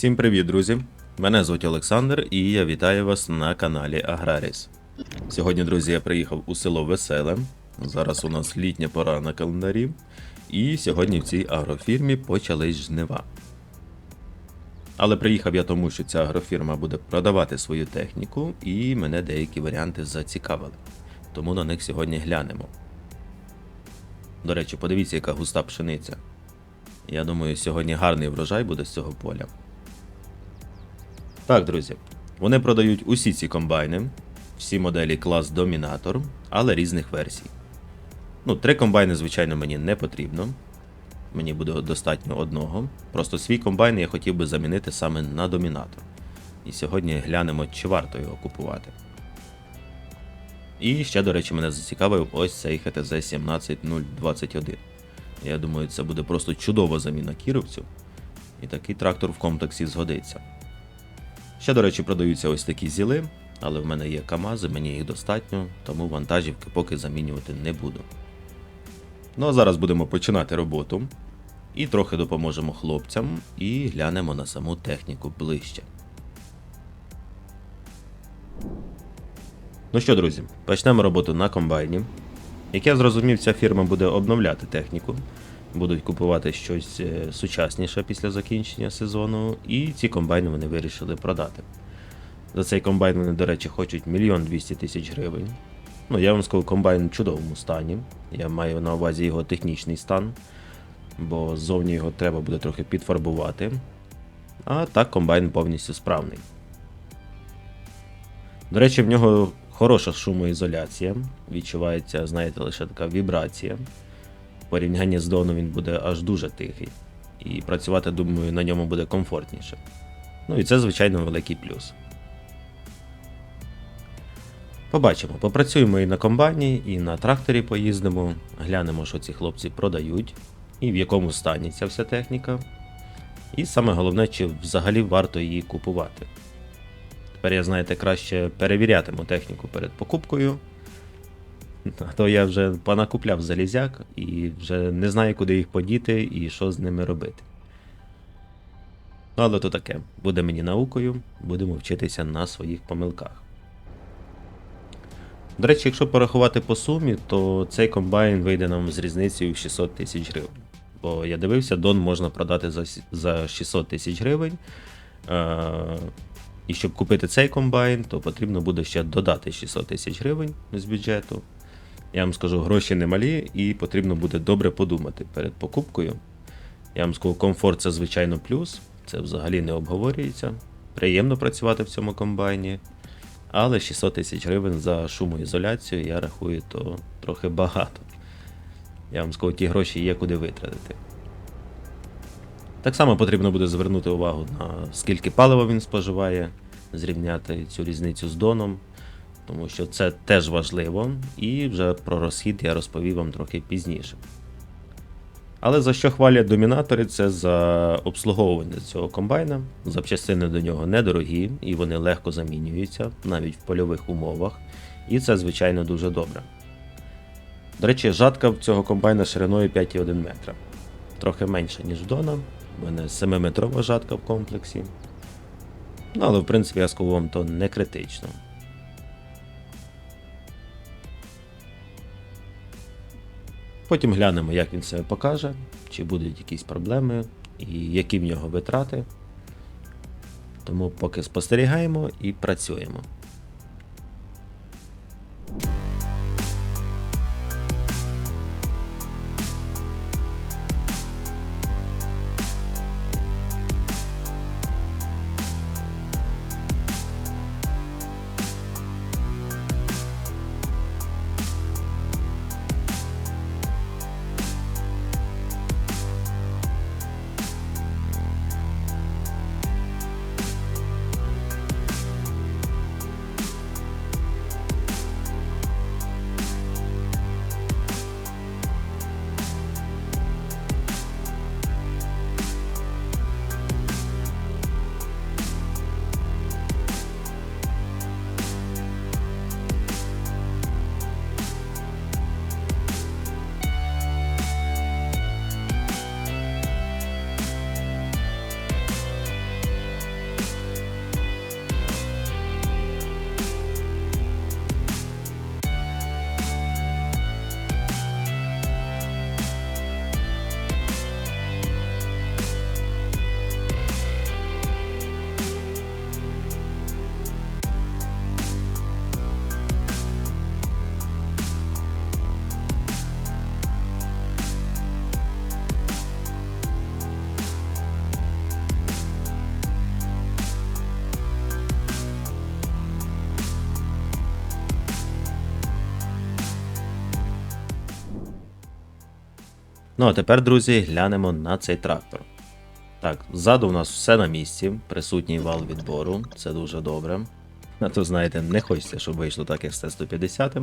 Всім привіт, друзі! Мене звуть Олександр і я вітаю вас на каналі Аграріс. Сьогодні, друзі, я приїхав у село Веселе. Зараз у нас літня пора на календарі. І сьогодні в цій агрофірмі почались жнива. Але приїхав я тому, що ця агрофірма буде продавати свою техніку, і мене деякі варіанти зацікавили. Тому на них сьогодні глянемо. До речі, подивіться, яка густа пшениця. Я думаю, сьогодні гарний врожай буде з цього поля. Так, друзі, вони продають усі ці комбайни, всі моделі клас Домінатор, але різних версій. Ну, три комбайни, звичайно, мені не потрібно. Мені буде достатньо одного. Просто свій комбайн я хотів би замінити саме на домінатор. І сьогодні глянемо, чи варто його купувати. І ще, до речі, мене зацікавив ось цей ХТЗ 17021. Я думаю, це буде просто чудова заміна кіровцю. І такий трактор в комплексі згодиться. Ще, до речі, продаються ось такі зіли, але в мене є КАМАЗи, мені їх достатньо, тому вантажівки поки замінювати не буду. Ну а зараз будемо починати роботу. І трохи допоможемо хлопцям і глянемо на саму техніку ближче. Ну що, друзі, почнемо роботу на комбайні. Як я зрозумів, ця фірма буде обновляти техніку, будуть купувати щось е, сучасніше після закінчення сезону, і ці комбайни вони вирішили продати. За цей комбайн вони, до речі, хочуть мільйон 200 тисяч гривень. Ну, я вам скажу, комбайн в чудовому стані. Я маю на увазі його технічний стан, бо ззовні його треба буде трохи підфарбувати. А так комбайн повністю справний. До речі, в нього хороша шумоізоляція. Відчувається, знаєте, лише така вібрація. Порівнянні з доном він буде аж дуже тихий. І працювати, думаю, на ньому буде комфортніше. Ну і це, звичайно, великий плюс. Побачимо, попрацюємо і на комбайні, і на тракторі поїздимо, глянемо, що ці хлопці продають, і в якому стані ця вся техніка. І саме головне, чи взагалі варто її купувати. Тепер я, знаєте, краще перевірятиму техніку перед покупкою. А то я вже понакупляв залізяк і вже не знаю, куди їх подіти і що з ними робити. Але то таке, буде мені наукою, будемо вчитися на своїх помилках. До речі, якщо порахувати по сумі, то цей комбайн вийде нам з різницею в 600 тисяч гривень. Бо я дивився, Дон можна продати за, за 600 тисяч гривень. Е- і щоб купити цей комбайн, то потрібно буде ще додати 600 тисяч гривень з бюджету. Я вам скажу, гроші немалі, і потрібно буде добре подумати перед покупкою. Я вам скажу, комфорт це звичайно плюс, це взагалі не обговорюється. Приємно працювати в цьому комбайні. Але 600 тисяч гривень за шумоізоляцію, я рахую, то трохи багато. Я вам скажу, ті гроші є куди витратити. Так само потрібно буде звернути увагу на скільки палива він споживає, зрівняти цю різницю з доном, тому що це теж важливо, і вже про розхід я розповів вам трохи пізніше. Але за що хвалять домінатори, це за обслуговування цього комбайна. Запчастини до нього недорогі і вони легко замінюються навіть в польових умовах. І це, звичайно, дуже добре. До речі, жатка в цього комбайна шириною 5,1 метра. Трохи менше, ніж в Дона. У мене 7-метрова жатка в комплексі. Ну, але в принципі я скажу вам то не критично. Потім глянемо, як він себе покаже, чи будуть якісь проблеми і які в нього витрати. Тому поки спостерігаємо і працюємо. Ну а тепер, друзі, глянемо на цей трактор. Так, ззаду у нас все на місці, присутній вал відбору, це дуже добре. А то, знаєте, не хочеться, щоб вийшло так, як з Т-150,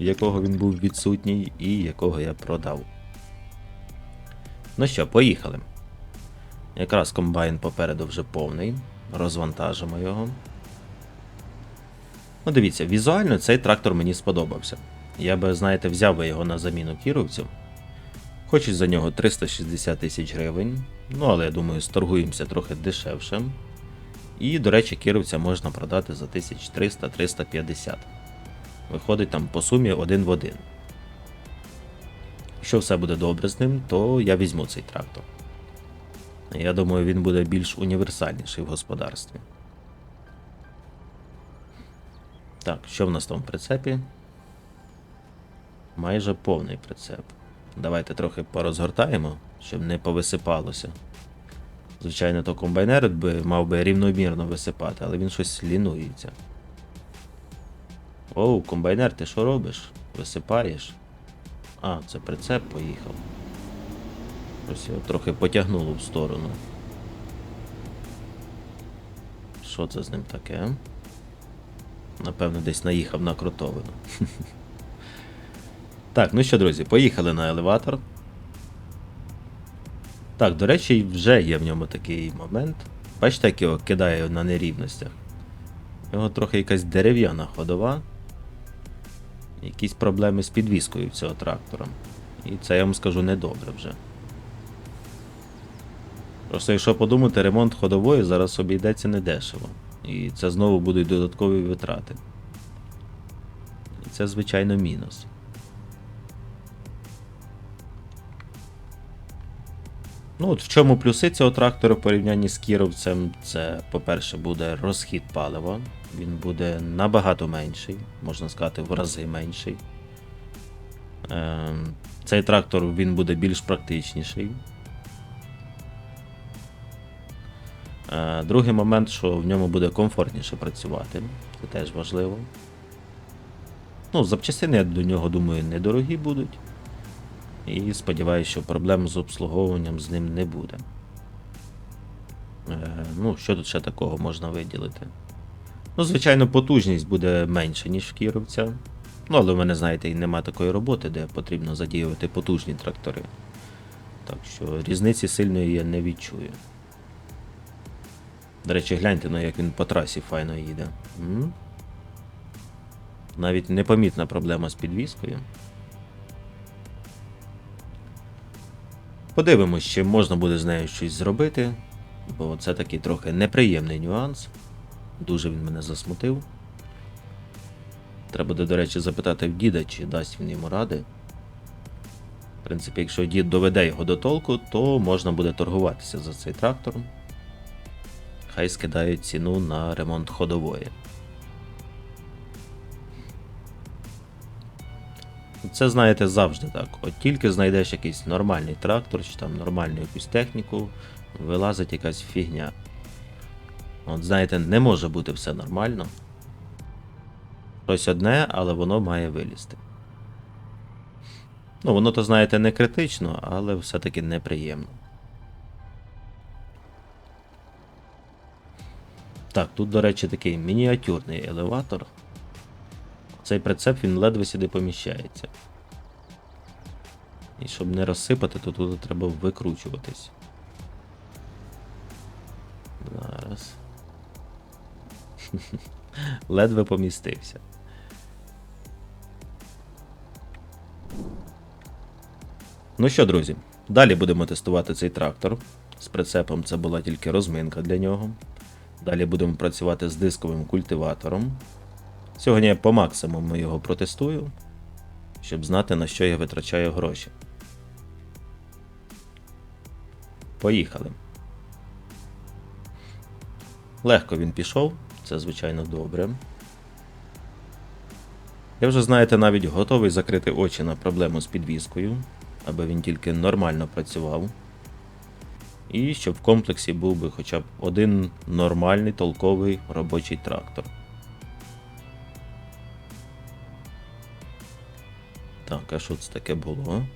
в якого він був відсутній і якого я продав. Ну що, поїхали. Якраз комбайн попереду вже повний. Розвантажимо його. Ну, дивіться, візуально цей трактор мені сподобався. Я би, знаєте, взяв би його на заміну кіровцю. Хочуть за нього 360 тисяч гривень. Ну, але я думаю, сторгуємося трохи дешевше. І, до речі, кіровця можна продати за 1300-350. Виходить там по сумі один в один. Якщо все буде добре з ним, то я візьму цей трактор. Я думаю, він буде більш універсальніший в господарстві. Так, що в нас там в прицепі? Майже повний прицеп. Давайте трохи порозгортаємо, щоб не повисипалося. Звичайно, то комбайнер би мав би рівномірно висипати, але він щось лінується. Оу, комбайнер, ти що робиш? Висипаєш? А, це прицеп поїхав. Ось його трохи потягнуло в сторону. Що це з ним таке? Напевно, десь наїхав на кротовину. Так, ну що, друзі, поїхали на елеватор. Так, до речі, вже є в ньому такий момент. Бачите, як його кидає на нерівностях. У нього трохи якась дерев'яна ходова. Якісь проблеми з підвіскою цього трактора. І це я вам скажу недобре вже. Просто якщо подумати, ремонт ходової зараз обійдеться недешево. І це знову будуть додаткові витрати. І це, звичайно, мінус. Ну, от в чому плюси цього трактора в порівнянні з кіровцем, це, по-перше, буде розхід палива. Він буде набагато менший, можна сказати, в рази менший. Ем, Цей трактор він буде більш практичніший. Е, Другий момент, що в ньому буде комфортніше працювати. Це теж важливо. Ну, запчастини до нього, думаю, недорогі будуть. І сподіваюся, що проблем з обслуговуванням з ним не буде. Е, ну, що тут ще такого можна виділити? Ну, звичайно, потужність буде менша, ніж в Кіровця. Ну, але в мене, знаєте, і нема такої роботи, де потрібно задіювати потужні трактори. Так що різниці сильної я не відчую. До речі, гляньте, ну як він по трасі файно їде. М? Навіть непомітна проблема з підвіскою. Подивимось, чи можна буде з нею щось зробити, бо це такий трохи неприємний нюанс. Дуже він мене засмутив. Треба буде, до речі, запитати в діда, чи дасть він йому ради. В принципі, якщо дід доведе його до толку, то можна буде торгуватися за цей трактор. Хай скидають ціну на ремонт ходової. Це, знаєте, завжди так. От тільки знайдеш якийсь нормальний трактор, чи там нормальну якусь техніку, вилазить якась фігня. От, знаєте, не може бути все нормально. Щось одне, але воно має вилізти. Ну, воно то, знаєте, не критично, але все-таки неприємно. Так, тут, до речі, такий мініатюрний елеватор. Цей прицеп він ледве сюди поміщається. І щоб не розсипати, то тут треба викручуватись. Зараз. Ледве помістився. Ну що, друзі, далі будемо тестувати цей трактор. З прицепом це була тільки розминка для нього. Далі будемо працювати з дисковим культиватором. Сьогодні я по максимуму його протестую, щоб знати, на що я витрачаю гроші. Поїхали. Легко він пішов, це звичайно добре. Я вже, знаєте, навіть готовий закрити очі на проблему з підвіскою, аби він тільки нормально працював. І щоб в комплексі був би хоча б один нормальний толковий робочий трактор. Так, а що це таке було?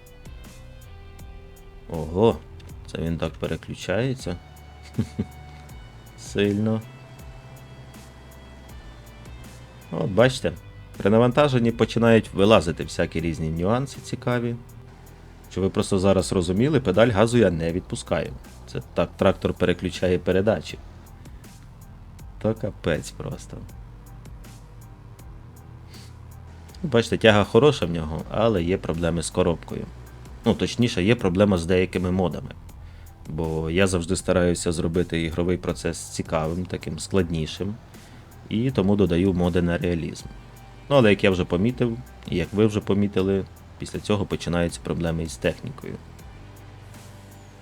Ого, це він так переключається. Сильно. От бачите, при навантаженні починають вилазити всякі різні нюанси цікаві. Щоб ви просто зараз розуміли, педаль газу я не відпускаю. Це так трактор переключає передачі. То капець просто. Бачите, тяга хороша в нього, але є проблеми з коробкою. Ну, точніше, є проблема з деякими модами. Бо я завжди стараюся зробити ігровий процес цікавим, таким складнішим, і тому додаю моди на реалізм. Ну, але як я вже помітив, і як ви вже помітили, після цього починаються проблеми із технікою.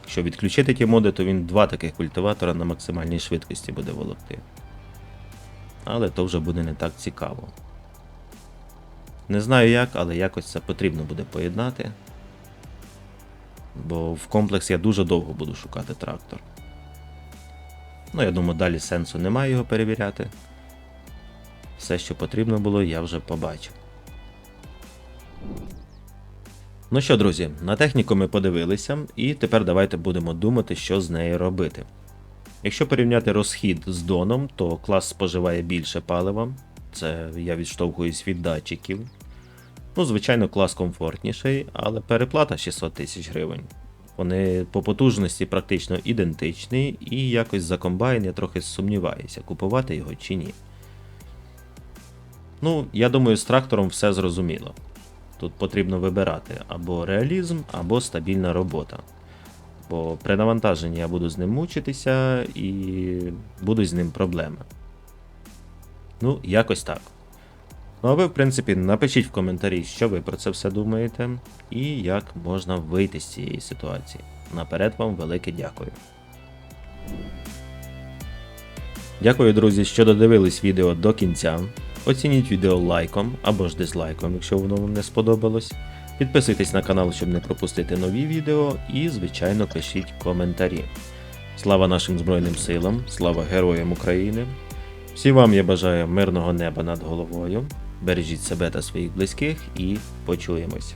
Якщо відключити ті моди, то він два таких культиватора на максимальній швидкості буде волокти. Але то вже буде не так цікаво. Не знаю як, але якось це потрібно буде поєднати. Бо в комплекс я дуже довго буду шукати трактор. Ну, я думаю, далі сенсу немає його перевіряти. Все, що потрібно було, я вже побачив. Ну що, друзі, на техніку ми подивилися, і тепер давайте будемо думати, що з нею робити. Якщо порівняти розхід з доном, то клас споживає більше палива. Це я відштовхуюсь від датчиків. Ну, звичайно, клас комфортніший, але переплата 600 тисяч гривень. Вони по потужності практично ідентичні, і якось за комбайн я трохи сумніваюся, купувати його чи ні. Ну, я думаю, з трактором все зрозуміло. Тут потрібно вибирати або реалізм, або стабільна робота. Бо при навантаженні я буду з ним мучитися і будуть з ним проблеми. Ну, якось так. Ну а ви, в принципі, напишіть в коментарі, що ви про це все думаєте, і як можна вийти з цієї ситуації. Наперед вам велике дякую. Дякую, друзі, що додивились відео до кінця. Оцініть відео лайком або ж дизлайком, якщо воно вам не сподобалось. Підписуйтесь на канал, щоб не пропустити нові відео, і, звичайно, пишіть коментарі. Слава нашим Збройним силам, слава Героям України. Всім вам я бажаю мирного неба над головою. Бережіть себе та своїх близьких і почуємось.